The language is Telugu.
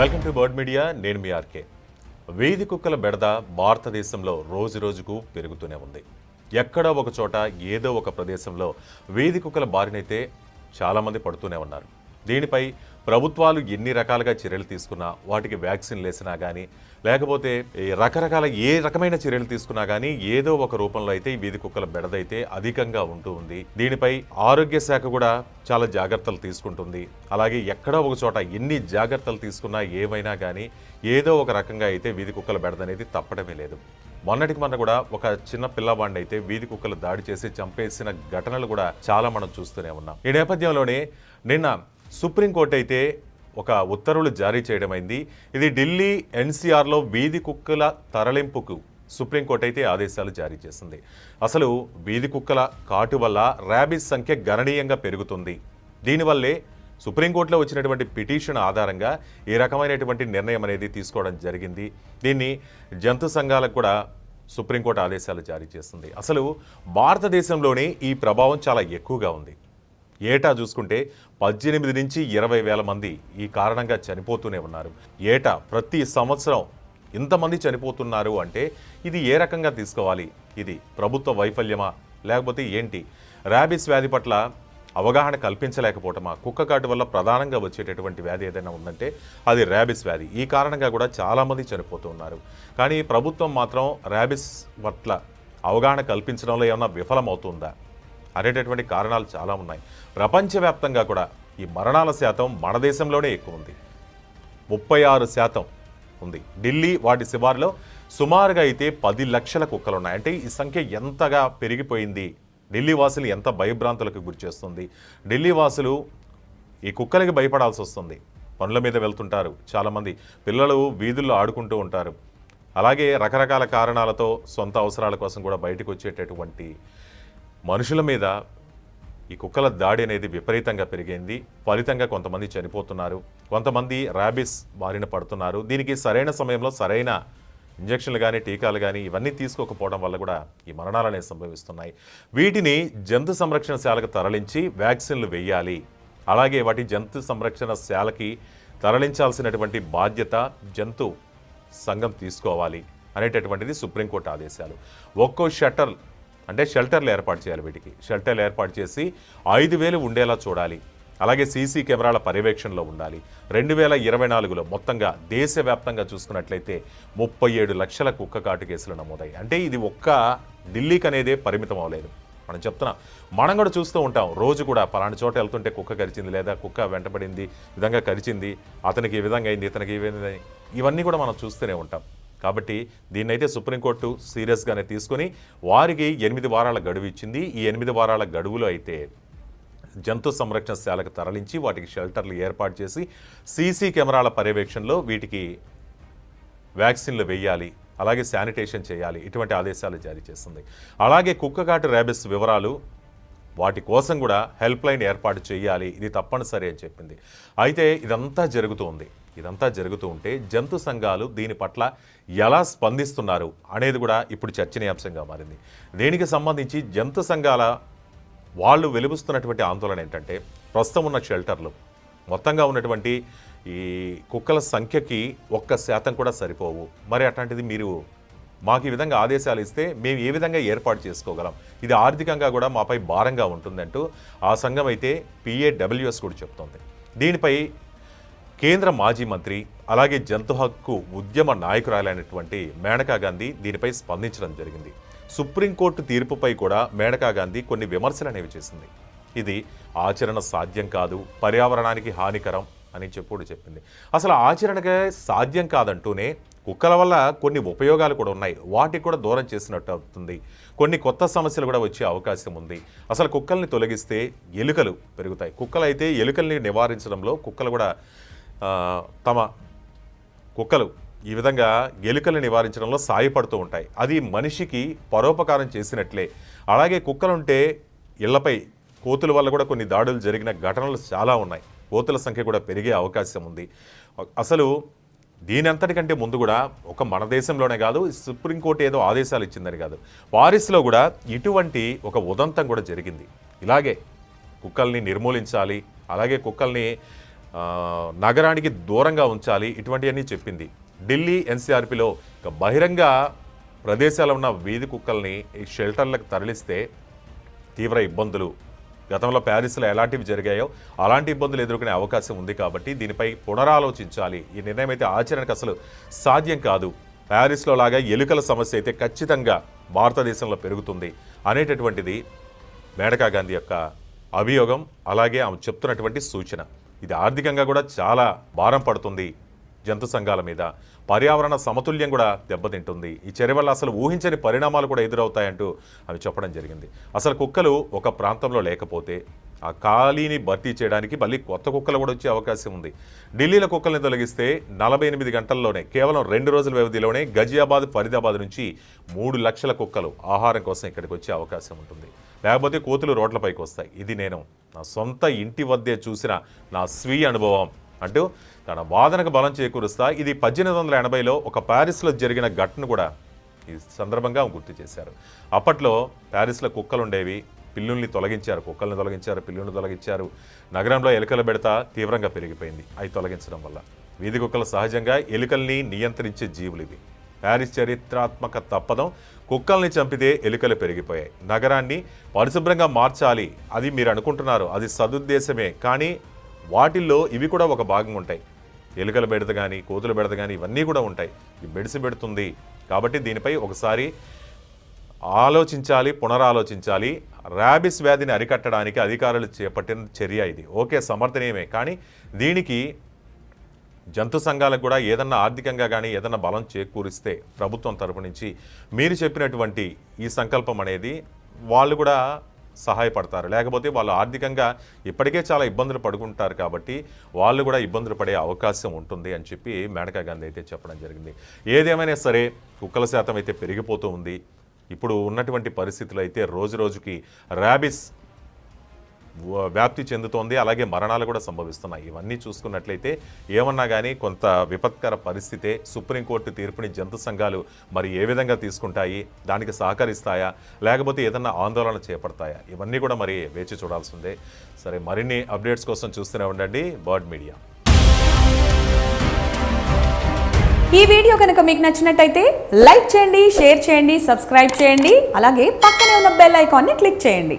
వెల్కమ్ టు బర్డ్ మీడియా నేను మీ ఆర్కే. వీధి కుక్కల బెడద భారతదేశంలో రోజు రోజుకు పెరుగుతూనే ఉంది. ఎక్కడో ఒక చోట ఏదో ఒక ప్రదేశంలో వీధి కుక్కల బారినైతే చాలామంది పడుతూనే ఉన్నారు. దీనిపై ప్రభుత్వాలు ఎన్ని రకాలుగా చర్యలు తీసుకున్నా వాటికి వ్యాక్సిన్ లేసినా కానీ లేకపోతే రకరకాల ఏ రకమైన చర్యలు తీసుకున్నా కానీ ఏదో ఒక రూపంలో అయితే వీధి కుక్కల బెడదైతే అధికంగా ఉంటూ ఉంది. దీనిపై ఆరోగ్య శాఖ కూడా చాలా జాగ్రత్తలు తీసుకుంటుంది. అలాగే ఎక్కడో ఒక చోట ఎన్ని జాగ్రత్తలు తీసుకున్నా ఏమైనా కానీ ఏదో ఒక రకంగా అయితే వీధి కుక్కల బెడద అనేది తప్పడమే లేదు. మొన్నటికి మొన్న కూడా ఒక చిన్న పిల్లవాడిని అయితే వీధి కుక్కలు దాడి చేసి చంపేసిన ఘటనలు కూడా చాలా మనం చూస్తూనే ఉన్నాం. ఈ నేపథ్యంలోనే నిన్న సుప్రీంకోర్టు అయితే ఒక ఉత్తర్వులు జారీ చేయడమైంది. ఇది ఢిల్లీ ఎన్సీఆర్లో వీధి కుక్కల తరలింపుకు సుప్రీంకోర్టు అయితే ఆదేశాలు జారీ చేసింది. అసలు వీధి కుక్కల కాటు వల్ల ర్యాబిస్ సంఖ్య గణనీయంగా పెరుగుతుంది. దీనివల్లే సుప్రీంకోర్టులో వచ్చినటువంటి పిటిషన్ ఆధారంగా ఈ రకమైనటువంటి నిర్ణయం అనేది తీసుకోవడం జరిగింది. దీన్ని జంతు సంఘాలకు కూడా సుప్రీంకోర్టు ఆదేశాలు జారీ చేస్తుంది అసలు భారతదేశంలోనే ఈ ప్రభావం చాలా ఎక్కువగా ఉంది. ఏటా చూసుకుంటే పద్దెనిమిది నుంచి ఇరవై వేల మంది ఈ కారణంగా చనిపోతూనే ఉన్నారు. ఏటా ప్రతి సంవత్సరం ఇంతమంది చనిపోతున్నారు అంటే ఇది ఏ రకంగా తీసుకోవాలి? ఇది ప్రభుత్వ వైఫల్యమా? లేకపోతే ఏంటి? ర్యాబిస్ వ్యాధి పట్ల అవగాహన కల్పించలేకపోవటమా? కుక్క కాటు వల్ల ప్రధానంగా వచ్చేటటువంటి వ్యాధి ఏదైనా ఉందంటే అది ర్యాబిస్ వ్యాధి. ఈ కారణంగా కూడా చాలామంది చనిపోతూ ఉన్నారు కానీ ప్రభుత్వం మాత్రం ర్యాబిస్ పట్ల అవగాహన కల్పించడంలో ఏమైనా విఫలమవుతుందా? అనేటటువంటి కారణాలు చాలా ఉన్నాయి. ప్రపంచవ్యాప్తంగా కూడా ఈ మరణాల శాతం మన దేశంలోనే ఎక్కువ ఉంది. ముప్పై ఆరు శాతం ఉంది. ఢిల్లీ వాటి శివారులో సుమారుగా అయితే పది లక్షల కుక్కలు ఉన్నాయి అంటే ఈ సంఖ్య ఎంతగా పెరిగిపోయింది? ఢిల్లీ వాసులు ఎంత భయభ్రాంతులకు గురి చేస్తుంది? ఢిల్లీ వాసులు ఈ కుక్కలకి భయపడాల్సి వస్తుంది. పనుల మీద వెళ్తుంటారు. చాలామంది పిల్లలు వీధుల్లో ఆడుకుంటూ ఉంటారు. అలాగే రకరకాల కారణాలతో సొంత అవసరాల కోసం కూడా బయటకు వచ్చేటటువంటి మనుషుల మీద ఈ కుక్కల దాడి అనేది విపరీతంగా పెరిగింది. ఫలితంగా కొంతమంది చనిపోతున్నారు. కొంతమంది ర్యాబిస్ బారిన పడుతున్నారు. దీనికి సరైన సమయంలో సరైన ఇంజక్షన్లు కానీ టీకాలు కానీ ఇవన్నీ తీసుకోకపోవడం వల్ల కూడా ఈ మరణాలు అనేవి సంభవిస్తున్నాయి. వీటిని జంతు సంరక్షణ శాలకు తరలించి వ్యాక్సిన్లు వేయాలి. అలాగే వాటి జంతు సంరక్షణ శాలకి తరలించాల్సినటువంటి బాధ్యత జంతు సంఘం తీసుకోవాలి అనేటటువంటిది సుప్రీంకోర్టు ఆదేశాలు. ఒక్కో షట్టర్ అంటే షెల్టర్లు ఏర్పాటు చేయాలి వీటికి. షెల్టర్లు ఏర్పాటు చేసి ఐదు వేలు ఉండేలా చూడాలి. అలాగే సీసీ కెమెరాల పర్యవేక్షణలో ఉండాలి. రెండు వేల ఇరవై నాలుగులో మొత్తంగా దేశవ్యాప్తంగా చూసుకున్నట్లయితే ముప్పై ఏడు లక్షల కుక్క కాటు కేసులు నమోదాయి అంటే ఇది ఒక్క ఢిల్లీకి అనేదే పరిమితం అవ్వలేదు. మనం చెప్తున్నాం. మనం కూడా చూస్తూ ఉంటాం. రోజు కూడా పలానా చోట వెళ్తుంటే కుక్క కరిచింది లేదా కుక్క వెంటబడింది విధంగా కరిచింది అతనికి ఈ విధంగా అయింది ఇతనికి ఈ విధంగా ఇవన్నీ కూడా మనం చూస్తూనే ఉంటాం. కాబట్టి దీన్నైతే సుప్రీంకోర్టు సీరియస్గానే తీసుకొని వారికి ఎనిమిది వారాల గడువు ఇచ్చింది. ఈ ఎనిమిది వారాల గడువులో అయితే జంతు సంరక్షణ శాలకు తరలించి వాటికి షెల్టర్లు ఏర్పాటు చేసి సీసీ కెమెరాల పర్యవేక్షణలో వీటికి వ్యాక్సిన్లు వేయాలి అలాగే శానిటేషన్ చేయాలి ఇటువంటి ఆదేశాలు జారీ చేస్తుంది. అలాగే కుక్కకాటు ర్యాబిస్ వివరాలు వాటి కోసం కూడా హెల్ప్ లైన్ ఏర్పాటు చేయాలి. ఇది తప్పనిసరి అని చెప్పింది. అయితే ఇదంతా జరుగుతూ ఉంది ఇదంతా జరుగుతూ ఉంటే జంతు సంఘాలు దీని పట్ల ఎలా స్పందిస్తున్నారు అనేది కూడా ఇప్పుడు చర్చనీయాంశంగా మారింది. దీనికి సంబంధించి జంతు సంఘాల వాళ్ళు వెలుగుస్తున్నటువంటి ఆందోళన ఏంటంటే ప్రస్తుతం ఉన్న షెల్టర్లు. మొత్తంగా ఉన్నటువంటి ఈ కుక్కల సంఖ్యకి ఒక్క శాతం కూడా సరిపోవు. మరి అట్లాంటిది మీరు మాకు ఈ విధంగా ఆదేశాలు ఇస్తే మేము ఏ విధంగా ఏర్పాటు చేసుకోగలం? ఇది ఆర్థికంగా కూడా మాపై భారంగా ఉంటుందంటూ ఆ సంఘం అయితే పిఏడబ్ల్యూఎస్ కూడా చెప్తోంది. దీనిపై కేంద్ర మాజీ మంత్రి అలాగే జంతు హక్కు ఉద్యమ నాయకురాలైనటువంటి మేనకా గాంధీ దీనిపై స్పందించడం జరిగింది. సుప్రీంకోర్టు తీర్పుపై కూడా మేనకా గాంధీ కొన్ని విమర్శలు అనేవి చేసింది. ఇది ఆచరణ సాధ్యం కాదు పర్యావరణానికి హానికరం అని చెప్పుడు చెప్పింది. అసలు ఆచరణగా సాధ్యం కాదంటూనే కుక్కల వల్ల కొన్ని ఉపయోగాలు కూడా ఉన్నాయి. వాటికి కూడా దూరం చేసినట్టు అవుతుంది. కొన్ని కొత్త సమస్యలు కూడా వచ్చే అవకాశం ఉంది. అసలు కుక్కల్ని తొలగిస్తే ఎలుకలు పెరుగుతాయి. కుక్కలు అయితే ఎలుకల్ని నివారించడంలో కుక్కలు కూడా తమ కుక్కలు ఈ విధంగా ఎలుకల్ని నివారించడంలో సాయపడుతూ ఉంటాయి. అది మనిషికి పరోపకారం చేసినట్లే. అలాగే కుక్కలుంటే ఇళ్ళపై కోతుల వల్ల కూడా కొన్ని దాడులు జరిగిన ఘటనలు చాలా ఉన్నాయి. కోతుల సంఖ్య కూడా పెరిగే అవకాశం ఉంది. అసలు దీని అంతటికంటే ముందు కూడా ఒక మన దేశంలోనే కాదు సుప్రీంకోర్టు ఏదో ఆదేశాలు ఇచ్చిందని కాదు. పారిస్లో కూడా ఇటువంటి ఒక ఉదంతం కూడా జరిగింది. ఇలాగే కుక్కల్ని నిర్మూలించాలి అలాగే కుక్కల్ని నగరానికి దూరంగా ఉంచాలి ఇటువంటివన్నీ చెప్పింది. ఢిల్లీ ఎన్సీఆర్పిలో ఇక బహిరంగ ప్రదేశాల్లో ఉన్న వీధి కుక్కల్ని ఈ షెల్టర్లకు తరలిస్తే తీవ్ర ఇబ్బందులు గతంలో ప్యారిస్లో ఎలాంటివి జరిగాయో అలాంటి ఇబ్బందులు ఎదుర్కొనే అవకాశం ఉంది కాబట్టి దీనిపై పునరాలోచించాలి. ఈ నిర్ణయం అయితే ఆచరణకు అసలు సాధ్యం కాదు. ప్యారిస్లో లాగా ఎలుకల సమస్య అయితే ఖచ్చితంగా భారతదేశంలో పెరుగుతుంది అనేటటువంటిది మేడకా గాంధీ యొక్క అభియోగం. అలాగే ఆమె చెప్తున్నటువంటి సూచన. ఇది ఆర్థికంగా కూడా చాలా భారం పడుతుంది. జంతు సంఘాల మీద. పర్యావరణ సమతుల్యం కూడా దెబ్బతింటుంది. ఈ చర్య వల్ల అసలు ఊహించని పరిణామాలు కూడా ఎదురవుతాయంటూ అవి చెప్పడం జరిగింది. అసలు కుక్కలు ఒక ప్రాంతంలో లేకపోతే ఆ ఖాళీని భర్తీ చేయడానికి మళ్ళీ కొత్త కుక్కలు కూడా వచ్చే అవకాశం ఉంది. ఢిల్లీలో కుక్కల్ని తొలగిస్తే నలభై ఎనిమిది గంటల్లోనే కేవలం రెండు రోజుల వ్యవధిలోనే గజియాబాద్ ఫరీదాబాద్ నుంచి మూడు లక్షల కుక్కలు ఆహారం కోసం ఇక్కడికి వచ్చే అవకాశం ఉంటుంది. లేకపోతే కోతులు రోడ్లపైకి వస్తాయి. ఇది నేను నా సొంత ఇంటి వద్దే చూసిన నా స్వీయ అనుభవం అంటూ తన వాదనకు బలం చేకూరుస్తా. ఇది పద్దెనిమిది వందల ఎనభైలో ఒక ప్యారిస్లో జరిగిన ఘటన కూడా ఈ సందర్భంగా గుర్తు చేశారు. అప్పట్లో ప్యారిస్లో కుక్కలు ఉండేవి పిల్లుల్ని తొలగించారు. కుక్కల్ని తొలగించారు. పిల్లుల్ని తొలగించారు. నగరంలో ఎలుకల బెడత తీవ్రంగా పెరిగిపోయింది. అవి తొలగించడం వల్ల. వీధి కుక్కలు సహజంగా ఎలుకల్ని నియంత్రించే జీవులు ఇవి. ప్యారిస్ చరిత్రాత్మక తప్పదం. కుక్కల్ని చంపితే ఎలుకలు పెరిగిపోయాయి. నగరాన్ని పరిశుభ్రంగా మార్చాలి. అది మీరు అనుకుంటున్నారు. అది సదుద్దేశమే. కానీ వాటిల్లో ఇవి కూడా ఒక భాగం ఉంటాయి. ఎలుకల బెడత కానీ కోతుల బెడత కానీ ఇవన్నీ కూడా ఉంటాయి. ఈ బెడిసి పెడుతుంది. కాబట్టి దీనిపై ఒకసారి ఆలోచించాలి పునరాలోచించాలి. ర్యాబిస్ వ్యాధిని అరికట్టడానికి అధికారులు చేపట్టిన చర్య ఇది. ఓకే సమర్థనీయమే. కానీ దీనికి జంతు సంఘాలకు కూడా ఏదన్నా ఆర్థికంగా కానీ ఏదన్నా బలం చేకూరిస్తే ప్రభుత్వం తరపు నుంచి మీరు చెప్పినటువంటి ఈ సంకల్పం అనేది వాళ్ళు కూడా సహాయపడతారు. లేకపోతే వాళ్ళు ఆర్థికంగా ఇప్పటికే చాలా ఇబ్బందులు పడుకుంటారు కాబట్టి వాళ్ళు కూడా ఇబ్బందులు పడే అవకాశం ఉంటుంది అని చెప్పి మేనకా గాంధీ అయితే చెప్పడం జరిగింది. ఏదేమైనా సరే కుక్కల శాతం అయితే పెరిగిపోతూ ఉంది. ఇప్పుడు ఉన్నటువంటి పరిస్థితులు అయితే రోజు రోజుకి ర్యాబిస్ వ్యాప్తి చెందుతోంది. అలాగే మరణాలు కూడా సంభవిస్తున్నాయి. ఇవన్నీ చూసుకున్నట్లయితే ఏమన్నా కానీ కొంత విపత్కర పరిస్థితే సుప్రీంకోర్టు తీర్పుని జంతు సంఘాలు మరి ఏ విధంగా తీసుకుంటాయి? దానికి సహకరిస్తాయా? లేకపోతే ఏదన్నా ఆందోళన చేపడతాయా? ఇవన్నీ కూడా మరి వేచి చూడాల్సిందే. సరే మరిన్ని అప్డేట్స్ కోసం చూస్తూనే ఉండండి. Bird media. ఈ వీడియో కనుక మీకు నచ్చినట్టయితే లైక్ చేయండి షేర్ చేయండి సబ్స్క్రైబ్ చేయండి. అలాగే పక్కనే ఉన్న బెల్ ఐకాన్ని క్లిక్ చేయండి.